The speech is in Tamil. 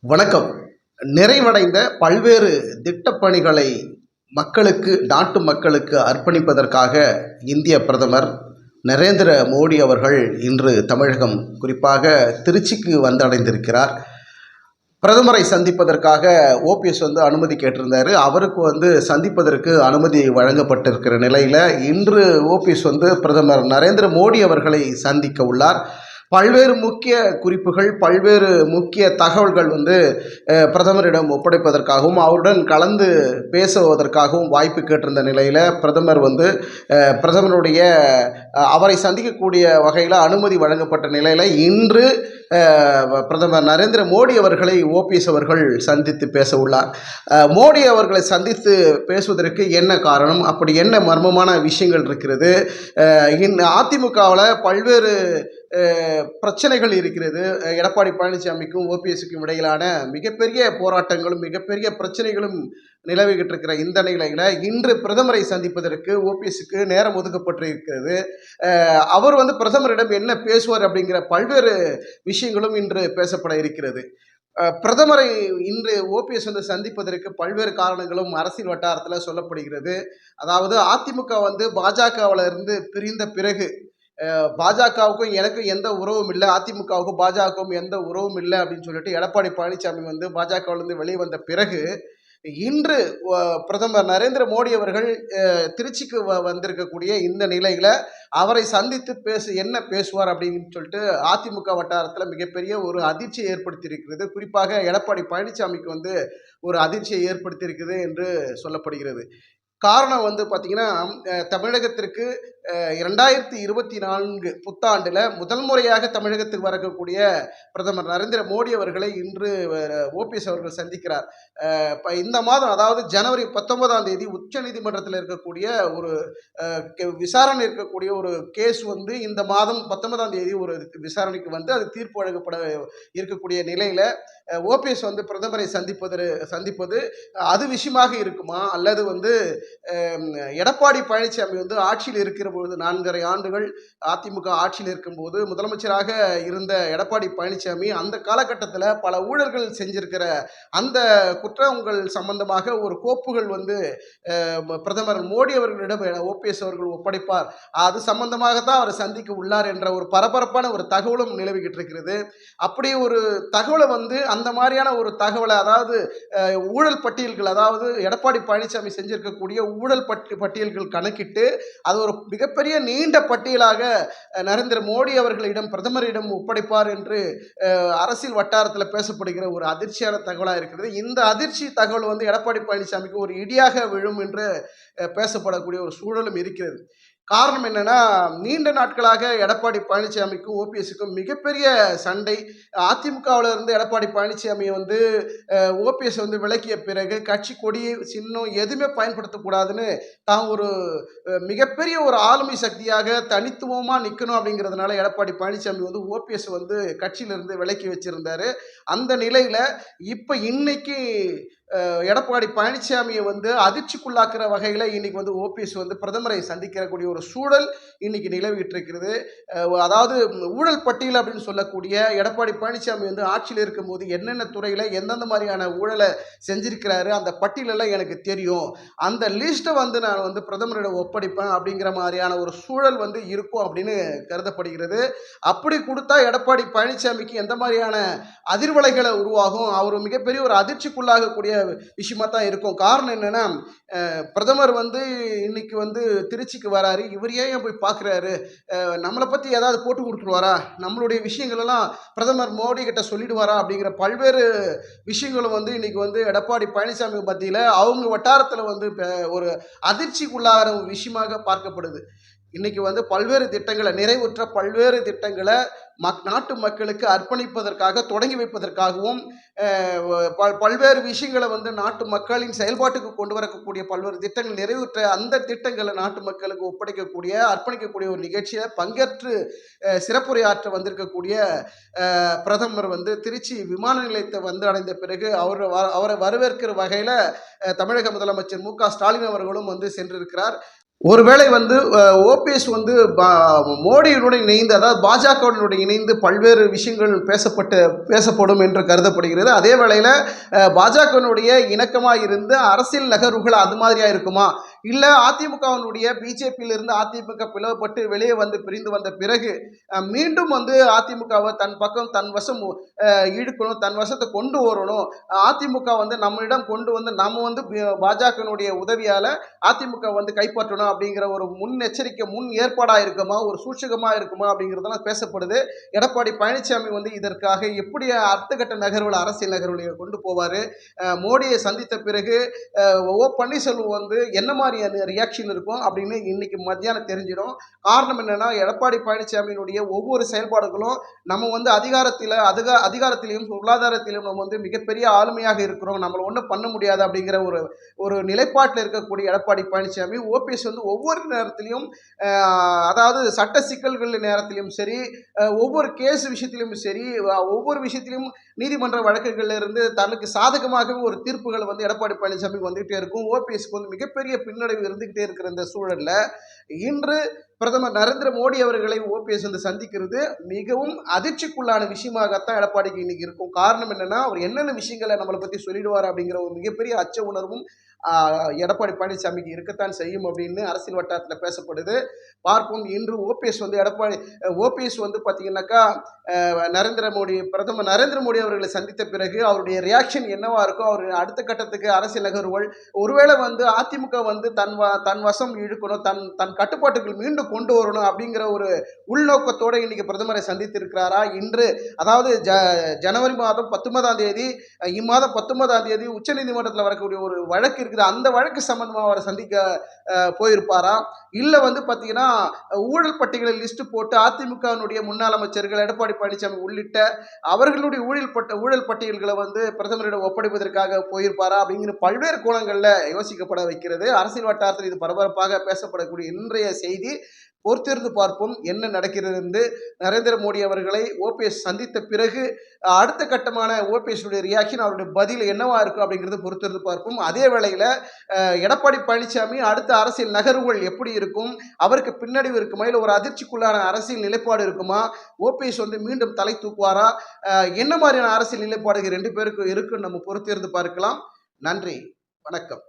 வணக்கம். நிறைவடைந்த பல்வேறு திட்டப்பணிகளை மக்களுக்கு நாட்டு மக்களுக்கு அர்ப்பணிப்பதற்காக இந்திய பிரதமர் நரேந்திர மோடி அவர்கள் இன்று தமிழகம் குறிப்பாக திருச்சிக்கு வந்தடைந்திருக்கிறார். பிரதமரை சந்திப்பதற்காக ஓபிஎஸ் வந்து அனுமதி கேட்டிருந்தாரு. அவருக்கு வந்து சந்திப்பதற்கு அனுமதி வழங்கப்பட்டிருக்கிற நிலையில் இன்று ஓபிஎஸ் வந்து பிரதமர் நரேந்திர மோடி அவர்களை சந்திக்க உள்ளார். பல்வேறு முக்கிய குறிப்புகள் பல்வேறு முக்கிய தகவல்கள் வந்து பிரதமரிடம் ஒப்படைப்பதற்காகவும் அவருடன் கலந்து பேசுவதற்காகவும் வாய்ப்பு கேட்டிருந்த நிலையில் பிரதமர் வந்து பிரதமருடைய அவரை சந்திக்கக்கூடிய வகையில் அனுமதி வழங்கப்பட்ட நிலையில் இன்று பிரதமர் நரேந்திர மோடி அவர்களை ஓபிஎஸ் அவர்கள் சந்தித்து பேச உள்ளார். மோடி அவர்களை சந்தித்து பேசுவதற்கு என்ன காரணம்? அப்படி என்ன மர்மமான விஷயங்கள் இருக்கிறது? இன் அதிமுகவில் பல்வேறு பிரச்சனைகள் இருக்கிறது. எடப்பாடி பழனிசாமிக்கும் ஓபிஎஸ்க்கும் இடையிலான மிகப்பெரிய போராட்டங்களும் மிகப்பெரிய பிரச்சனைகளும் நிலவிக்கிட்டு இருக்கிற இந்த நிலையில் இன்று பிரதமரை சந்திப்பதற்கு ஓபிஎஸ்க்கு நேரம் ஒதுக்கப்பட்டிருக்கிறது. அவர் வந்து பிரதமரிடம் என்ன பேசுவார் அப்படிங்கிற பல்வேறு விஷயங்களும் இன்று பேசப்பட இருக்கிறது. பிரதமரை இன்று ஓபிஎஸ் வந்து சந்திப்பதற்கு பல்வேறு காரணங்களும் அரசியல் வட்டாரத்தில் சொல்லப்படுகிறது. அதாவது அதிமுக வந்து பாஜகவில் இருந்து பிரிந்த பிறகு பாஜகவுக்கும் எனக்கும் எந்த உறவும் இல்லை அதிமுகவுக்கும் பாஜகவுக்கும் எந்த உறவும் இல்லை அப்படின்னு சொல்லிட்டு எடப்பாடி பழனிசாமி வந்து பாஜகவிலிருந்து வெளியே வந்த பிறகு இன்று பிரதமர் நரேந்திர மோடி அவர்கள் திருச்சிக்கு வ- வந்திருக்கக்கூடிய இந்த நிலையில அவரை சந்தித்து பேசு என்ன பேசுவார் அப்படின்னு சொல்லிட்டு அதிமுக வட்டாரத்தில் மிகப்பெரிய ஒரு அதிர்ச்சியை ஏற்படுத்தியிருக்கிறது. குறிப்பாக எடப்பாடி பழனிசாமிக்கு வந்து ஒரு அதிர்ச்சியை ஏற்படுத்தியிருக்கிறது என்று சொல்லப்படுகிறது. காரணம் வந்து பார்த்திங்கன்னா தமிழகத்திற்கு இரண்டாயிரத்தி இருபத்தி நான்கு புத்தாண்டில் முதல் முறையாக தமிழகத்துக்கு வரக்கூடிய பிரதமர் நரேந்திர மோடி அவர்களை இன்று ஓபிஎஸ் அவர்கள் சந்திக்கிறார். அஹ், இந்த மாதம் அதாவது ஜனவரி பத்தொன்பதாம் தேதி உச்ச நீதிமன்றத்தில் இருக்கக்கூடிய ஒரு விசாரணை இருக்கக்கூடிய ஒரு கேஸ் வந்து இந்த மாதம் பத்தொன்பதாம் தேதி ஒரு விசாரணைக்கு வந்து அது தீர்ப்பு வழங்கப்பட இருக்கக்கூடிய நிலையில் ஓபிஎஸ் வந்து பிரதமரை சந்திப்பது சந்திப்பது அது விஷயமாக இருக்குமா? அல்லது வந்து எடப்பாடி பழனிசாமி வந்து ஆட்சியில் இருக்கிற பொழுது நான்கரை ஆண்டுகள் அதிமுக ஆட்சியில் இருக்கும்போது முதலமைச்சராக இருந்த எடப்பாடி பழனிசாமி அந்த காலகட்டத்தில் பல ஊழல்கள் செஞ்சிருக்கிற அந்த குற்றங்கள் சம்பந்தமாக ஒரு கோப்புகள் வந்து பிரதமர் மோடி அவர்களிடம் ஓபிஎஸ் அவர்கள் ஒப்படைப்பார். அது சம்பந்தமாக தான் அவர் சந்திக்க உள்ளார் என்ற ஒரு பரபரப்பான ஒரு தகவலும் நிலவிக்கிட்டு இருக்கிறது. அப்படி ஒரு தகவலை வந்து அந்த மாதிரியான ஒரு தகவலை அதாவது ஊழல் பட்டியல்கள் அதாவது எடப்பாடி பழனிசாமி செஞ்சிருக்கக்கூடிய ஊழல் பட்டி பட்டியல்கள் கணக்கிட்டு அது ஒரு மிகப்பெரிய நீண்ட பட்டியலாக நரேந்திர மோடி அவர்களிடம் பிரதமரிடம் ஒப்படைப்பார் என்று அரசியல் வட்டாரத்தில் பேசப்படுகிற ஒரு அதிர்ச்சியான தகவலாக இருக்கிறது. இந்த அதிர்ச்சி தகவல் வந்து எடப்பாடி பழனிசாமிக்கு ஒரு இடியாக விழும் என்று பேசப்படக்கூடிய ஒரு சூழலும் இருக்கிறது. காரணம் என்னென்னா நீண்ட நாட்களாக எடப்பாடி பழனிசாமிக்கும் ஓபிஎஸ்க்கும் மிகப்பெரிய சண்டை. அதிமுகவில் இருந்து எடப்பாடி பழனிசாமியை வந்து ஓபிஎஸ் வந்து விலக்கிய பிறகு கட்சி கொடி சின்னம் எதுவுமே பயன்படுத்தக்கூடாதுன்னு தான் ஒரு மிகப்பெரிய ஒரு ஆளுமை சக்தியாக தனித்துவமாக நிற்கணும் அப்படிங்கிறதுனால எடப்பாடி பழனிசாமி வந்து ஓபிஎஸ் வந்து கட்சியிலிருந்து விலக்கி வச்சுருந்தாரு. அந்த நிலையில் இப்போ இன்னைக்கு எடப்பாடி பழனிசாமியை வந்து அதிர்ச்சிக்குள்ளாக்குற வகையில் இன்னைக்கு வந்து ஓபிஎஸ் வந்து பிரதமரை சந்திக்கிறக்கூடிய ஒரு சூழல் இன்னைக்கு நிலவிட்டு இருக்கிறது அதாவது ஊழல் பட்டியல் அப்படின்னு சொல்லக்கூடிய எடப்பாடி பழனிசாமி வந்து ஆட்சியில் இருக்கும்போது என்னென்ன துறையில் எந்தெந்த மாதிரியான ஊழலை செஞ்சிருக்கிறாரு அந்த பட்டியலெல்லாம் எனக்கு தெரியும். அந்த லிஸ்ட்டை வந்து நான் வந்து பிரதமரிடம் ஒப்படைப்பேன் அப்படிங்கிற மாதிரியான ஒரு சூழல் வந்து இருக்கும் அப்படின்னு கருதப்படுகிறது. அப்படி கொடுத்தா எடப்பாடி பழனிசாமிக்கு எந்த மாதிரியான அதிர்வலைகளை உருவாகும்? அவர் மிகப்பெரிய ஒரு அதிர்ச்சிக்குள்ளாகக்கூடிய விஷயமா தான் இருக்கும். காரணம் என்னென்னா பிரதமர் வந்து இன்னைக்கு வந்து திருச்சிக்கு வராரு. இவர் ஏன் போய் பார்க்குறாரு நம்மளை பற்றி ஏதாவது போட்டு கொடுத்துருவாரா? நம்மளுடைய விஷயங்களெல்லாம் பிரதமர் மோடி கிட்ட சொல்லிடுவாரா? அப்படிங்கிற பல்வேறு விஷயங்களும் வந்து இன்னைக்கு வந்து எடப்பாடி பழனிசாமி மத்தியில் அவங்க வட்டாரத்தில் வந்து ஒரு அதிர்ச்சிக்குள்ளாகிற ஒரு விஷயமாக பார்க்கப்படுது. இன்னைக்கு வந்து பல்வேறு திட்டங்களை நிறைவுற்ற பல்வேறு திட்டங்களை மக் நாட்டு மக்களுக்கு அர்ப்பணிப்பதற்காக தொடங்கி வைப்பதற்காகவும் பல் பல்வேறு விஷயங்களை வந்து நாட்டு மக்களின் செயல்பாட்டுக்கு கொண்டு வரக்கூடிய பல்வேறு திட்டங்கள் நிறைவுற்ற அந்த திட்டங்களை நாட்டு மக்களுக்கு ஒப்படைக்கக்கூடிய அர்ப்பணிக்கக்கூடிய ஒரு நிகழ்ச்சியை பங்கேற்று சிறப்புரையாற்ற வந்திருக்கக்கூடிய பிரதமர் வந்து திருச்சி விமான நிலையத்தை வந்து அடைந்த பிறகு அவர் வ- அவரை வரவேற்கிற வகையில் தமிழக முதலமைச்சர் மு க ஸ்டாலின் அவர்களும் வந்து சென்றிருக்கிறார். ஒருவேளை வந்து ஓபிஎஸ் வந்து பா- மோடியுடன் இணைந்து அதாவது பாஜகவுடன் இணைந்து பல்வேறு விஷயங்கள் பேசப்பட்டு பேசப்படும் என்று கருதப்படுகிறது. அதே வேளையில் பாஜகவினுடைய இணக்கமாக இருந்து அரசியல் நகர்வுகள் அது மாதிரியாக இருக்குமா? இல்லை அதிமுகவினுடைய பிஜேபியிலிருந்து அதிமுக பிளவுபட்டு வெளியே வந்து பிரிந்து வந்த பிறகு மீண்டும் வந்து அதிமுகவை தன் பக்கம் தன் வசம் இழுக்கணும் தன் வசத்தை கொண்டு வரணும். அதிமுக வந்து நம்மளிடம் கொண்டு வந்து நம்ம வந்து பாஜகனுடைய உதவியால் அதிமுக வந்து கைப்பற்றணும். அப்படிங்கிற ஒரு முன்னெச்சரிக்கை முன் ஏற்பாடாக இருக்குமா ஒரு சூட்சகமாக இருக்குமா அப்படிங்கிறதெல்லாம் பேசப்படுது. எடப்பாடி பழனிசாமி வந்து இதற்காக எப்படி அடுத்தகட்ட நகர்வுகள் அரசியல் நகர்வுகளை கொண்டு போவார்? மோடியை சந்தித்த பிறகு ஓ பன்னீர்செல்வம் வந்து என்ன மாதிரியான ரியாக்ஷன் இருக்கும் அப்படின்னு இன்னைக்கு மத்தியானம் தெரிஞ்சிடும். காரணம் என்னென்னா எடப்பாடி பழனிசாமியினுடைய ஒவ்வொரு செயல்பாடுகளும் நம்ம வந்து அதிகாரத்தில் அதிகா அதிகாரத்திலையும் பொருளாதாரத்திலும் நம்ம வந்து மிகப்பெரிய ஆளுமையாக இருக்கிறோம். நம்மளை ஒன்றும் பண்ண முடியாது அப்படிங்கிற ஒரு ஒரு நிலைப்பாட்டில் இருக்கக்கூடிய எடப்பாடி பழனிசாமி ஓபிஎஸ் வந்து ஒவ்வொரு நேரத்திலையும் அதாவது சட்ட சிக்கல்கள் நேரத்திலையும் சரி ஒவ்வொரு கேஸ் விஷயத்திலும் சரி ஒவ்வொரு விஷயத்திலும் நீதிமன்ற வழக்குகளில் இருந்து தனக்கு சாதகமாகவே ஒரு தீர்ப்புகள் வந்து எடப்பாடி பழனிசாமி வந்துகிட்டே இருக்கும். ஓபிஎஸ்க்கு வந்து மிகப்பெரிய பின்னடைவு இருந்துகிட்டே இருக்கிற இந்த சூழலில் இன்று பிரதமர் நரேந்திர மோடி அவர்களை ஓபிஎஸ் வந்து சந்திக்கிறது மிகவும் அதிர்ச்சிக்குள்ளான விஷயமாகத்தான் எடப்பாடிக்கு இன்னைக்கு இருக்கும். காரணம் என்னன்னா அவர் என்னென்ன விஷயங்களை நம்மளை பத்தி சொல்லிடுவார் அப்படிங்கிற ஒரு மிகப்பெரிய அச்ச உணர்வும் எடப்பாடி பழனிசாமிக்கு இருக்கத்தான் செய்யும் அப்படின்னு அரசியல் வட்டாரத்தில் பேசப்படுது. பார்ப்போம் இன்று ஓபிஎஸ் வந்து எடப்பாடி ஓபிஎஸ் வந்து பார்த்தீங்கன்னாக்கா நரேந்திர மோடி பிரதமர் நரேந்திர மோடி அவர்களை சந்தித்த பிறகு அவருடைய ரியாக்ஷன் என்னவா இருக்கும் அவர் அடுத்த கட்டத்துக்கு அரசியல் நகர்வுகள் ஒருவேளை வந்து அதிமுக வந்து தன் தன் வசம் இழுக்கணும் தன் தன் கட்டுப்பாட்டுக்குள் மீண்டும் கொண்டு வரணும் அப்படிங்கிற ஒரு உள்நோக்கத்தோடு இன்னைக்கு பிரதமரை சந்தித்திருக்கிறாரா? இன்று அதாவது ஜ ஜனவரி மாதம் பத்தொன்பதாம் தேதி இம்மாதம் பத்தொன்பதாம் தேதி உச்சநீதிமன்றத்தில் வரக்கூடிய ஒரு வழக்கு இருக்குது அந்த வழக்கு சம்பந்தமாக அவரை சந்திக்க போயிருப்பாராம் போயிருப்பாரா? இல்லை வந்து பார்த்தீங்கன்னா ஊழல் பட்டியலில் லிஸ்ட் போட்டு அதிமுகவினுடைய முன்னாள் அமைச்சர்கள் எடப்பாடி பழனிசாமி உள்ளிட்ட அவர்களுடைய ஊழல் பட்ட ஊழல் பட்டியல்களை வந்து பிரதமரிடம் ஒப்படைப்பதற்காக போயிருப்பாரா அப்படிங்கிற பல்வேறு கோணங்களில் யோசிக்கப்பட வைக்கிறது. அரசியல் வட்டாரத்தில் இது பரபரப்பாக பேசப்படக்கூடிய இன்றைய செய்தி. பொறுத்திருந்து பார்ப்போம் என்ன நடக்கிறது என்று. நரேந்திர மோடி அவர்களை ஓபிஎஸ் சந்தித்த பிறகு அடுத்த கட்டமான ஓபிஎஸ் ரியாக்ஷன் அவருடைய பதில் என்னவா இருக்கும் அப்படிங்கிறது பொறுத்திருந்து பார்ப்போம். அதே வேளையில் எடப்பாடி பழனிசாமி அடுத்த அரசியல் நகர்வுகள் எப்படி இருக்கும்? அவருக்கு பின்னடைவு இருக்குமா? இல்லை ஒரு அதிர்ச்சிக்குள்ளான அரசியல் நிலைப்பாடு இருக்குமா? ஓபிஎஸ் வந்து மீண்டும் தலை தூக்குவாரா? என்ன மாதிரியான அரசியல் நிலைப்பாடுகள் ரெண்டு பேருக்கும் இருக்குன்னு நம்ம பொறுத்திருந்து பார்க்கலாம். நன்றி. வணக்கம்.